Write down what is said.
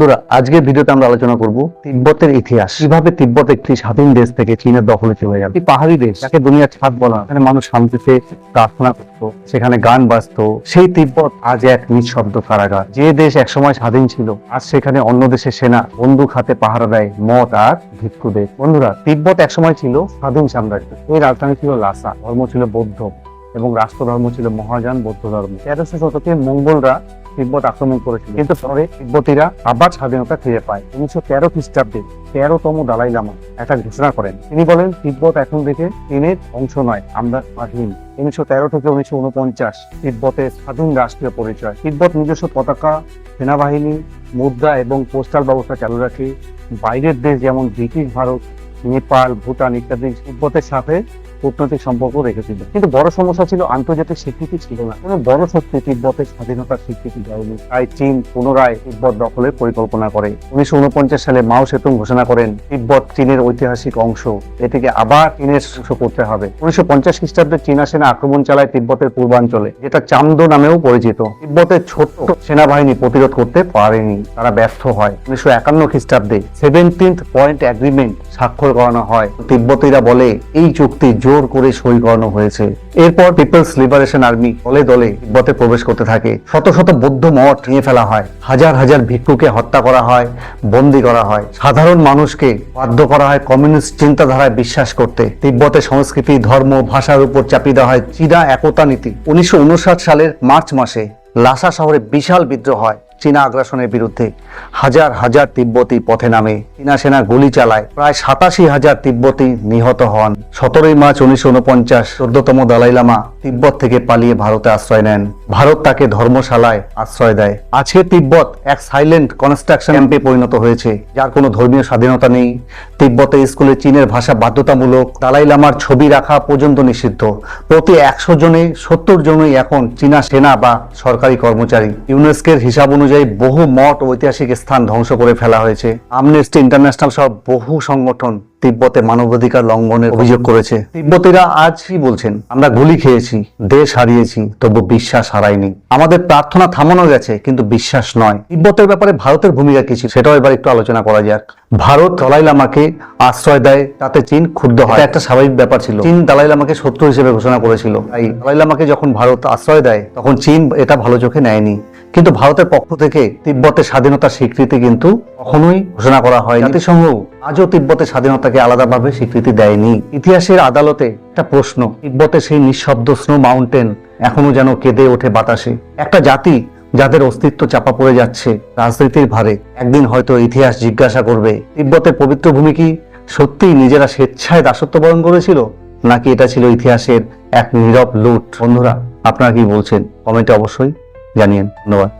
বন্ধুরা আজকের ভিডিওতে আমরা আলোচনা করব তিব্বতের ইতিহাস। কীভাবে তিব্বত একটি স্বাধীন দেশ থেকে চীনের দখলে চলে গেল? একটি পাহাড়ি দেশ। যাকে দুনিয়ার ছাদ বলা এখানে মানুষ শান্তিতে প্রার্থনা করতো সেখানে গান বাজতো। সেই তিব্বত আজ এক নিঃশব্দ কারাগার। যে দেশ একসময় স্বাধীন ছিল আজ সেখানে অন্য দেশের সেনা বন্দুক হাতে পাহারা দেয় মত আর ভিক্ষুদের। বন্ধুরা তিব্বত একসময় ছিল স্বাধীন সাম্রাজ্য। এই রাজধানী ছিল লাসা ধর্ম ছিল বৌদ্ধ। এবং রাষ্ট্র ধর্ম ছিল মহাযান বৌদ্ধ ধর্ম তেরোশো শতকে মঙ্গলরা তিব্বত আক্রমণ করেছিল। কিন্তু পরে তিব্বতীরা আবার স্বাধীনতা ফিরে পায়। উনিশশো তেরো খ্রিস্টাব্দে তেরোতম দালাই লামা একটা ঘোষণা করেন। তিনি বলেন, তিব্বত এখন থেকে চীনের অংশ নয়, আমরা স্বাধীন। উনিশশো তেরো থেকে উনিশশো উনপঞ্চাশ তিব্বতের স্বাধীন রাষ্ট্রীয় পরিচয়। তিব্বত নিজস্ব পতাকা, সেনাবাহিনী, মুদ্রা এবং পোস্টাল ব্যবস্থা চালু রাখে। বাইরের দেশ যেমন ব্রিটিশ, ভারত নেপাল, ভুটান ইত্যাদি তিব্বতের সাথে কূটনৈতিক সম্পর্ক রেখেছিল। কিন্তু বড় সমস্যা ছিল আন্তর্জাতিক স্বীকৃতি ছিল না। কোনো বড় শক্তি তিব্বতের স্বাধীনতার স্বীকৃতি দেয়নি। তাই চীন পুনরায় তিব্বত দখলের পরিকল্পনা করে। উনিশশো সালে মাও সেতুং ঘোষণা করেন, তিব্বত চীনের ঐতিহাসিক অংশ। এটিকে আবার চীনের অংশ করতে হবে। উনিশশো পঞ্চাশ খ্রিস্টাব্দে চীনা সেনা আক্রমণ চালায় তিব্বতের পূর্বাঞ্চলে, যেটা চামদো নামেও পরিচিত। তিব্বতের ছোট্ট সেনাবাহিনী প্রতিরোধ করতে পারেনি। তারা ব্যর্থ হয়। উনিশশো একান্ন খ্রিস্টাব্দে সেভেন্টিন্থ পয়েন্ট এগ্রিমেন্ট স্বাক্ষর করানো হয়। তিব্বতীরা বলে, এই চুক্তি জোর করে সই করানো হয়েছে। এরপর পিপলস লিবারেশন আর্মি দলে দলে তিব্বতে প্রবেশ করতে থাকে। শত শত বৌদ্ধ মঠ নিয়ে ফেলা হয়। হাজার হাজার ভিক্ষুকে হত্যা করা হয়, বন্দী করা হয়। সাধারণ মানুষকে বাধ্য করা হয় কমিউনিস্ট চিন্তাধারায় বিশ্বাস করতে। তিব্বতের সংস্কৃতি, ধর্ম, ভাষার উপর চাপিয়ে দেওয়া হয় চীনা একতা নীতি। উনিশশো উনষাট সালের মার্চ মাসে লাসা শহরে বিশাল বিদ্রোহ হয়। চীনা আগ্রাসনের বিরুদ্ধে হাজার হাজার তিব্বতী পথে নামে। চীনা সেনা গুলি চালায়। প্রায় সাতাশি হাজার তিব্বতি নিহত হন। সতেরোই মার্চ উনিশশো উনপঞ্চাশ চোদ্দতম দালাই লামা তিব্বত থেকে পালিয়ে ভারতে আশ্রয় নেন। ভারত তাকে ধর্মশালায় আশ্রয় দেয়। আজকে তিব্বত এক সাইলেন্ট কনস্ট্রাকশন ক্যাম্পে পরিণত হয়েছে। যার কোনো ধর্মীয় স্বাধীনতা নেই। তিব্বতে স্কুলে চীনের ভাষা বাধ্যতামূলক দালাই লামার ছবি রাখা পর্যন্ত নিষিদ্ধ। প্রতি একশো জনে সত্তর জনই এখন চীনা সেনা বা সরকারি কর্মচারী। ইউনেস্কের হিসাব অনুযায়ী বহু মঠ ঐতিহাসিক স্থান ধ্বংস করে ফেলা হয়েছে। আমনেস্টি ইন্টারন্যাশনাল সহ বহু সংগঠন তিব্বতে মানবাধিকার লঙ্ঘনের অভিযোগ করেছে। তিব্বতীরা আজ কি বলছেন? আমরা গুলি খেয়েছি, দেশ হারিয়েছি, তবু বিশ্বাস হারাইনি আমাদের প্রার্থনা থামানো গেছে, কিন্তু বিশ্বাস নয়। তিব্বতের ব্যাপারে ভারতের ভূমিকা কি ছিল? সেটাও এবার একটু আলোচনা করা যাক। ভারত দলাই লামাকে আশ্রয় দেয়, তাতে চীন ক্ষুব্ধ হয়। একটা স্বাভাবিক ব্যাপার ছিল। চীন দালাই লামাকে শত্রু হিসেবে ঘোষণা করেছিল। তাই দালাই লামাকে যখন ভারত আশ্রয় দেয়, তখন চীন এটা ভালো চোখে নেয়নি। কিন্তু ভারতের পক্ষ থেকে তিব্বতের স্বাধীনতার স্বীকৃতি কিন্তু কখনোই ঘোষণা করা হয় জাতিসংঘ আজও তিব্বতের স্বাধীনতাকে আলাদাভাবে স্বীকৃতি দেয়নি। ইতিহাসের আদালতে একটা প্রশ্ন, তিব্বতের সেই নিঃশব্দ স্নো মাউন্টেন এখনও যেন কেঁদে ওঠে বাতাসে। একটা জাতি যাদের অস্তিত্ব চাপা পড়ে যাচ্ছে রাজনীতির ভারে, একদিন হয়তো ইতিহাস জিজ্ঞাসা করবে, তিব্বতের পবিত্র ভূমি কি সত্যিই নিজেরা স্বেচ্ছায় দাসত্ব বরণ করেছিল? নাকি এটা ছিল ইতিহাসের এক নীরব লুট? বন্ধুরা, আপনারা কি বলছেন? কমেন্টে অবশ্যই জানিয়েন ধন্যবাদ।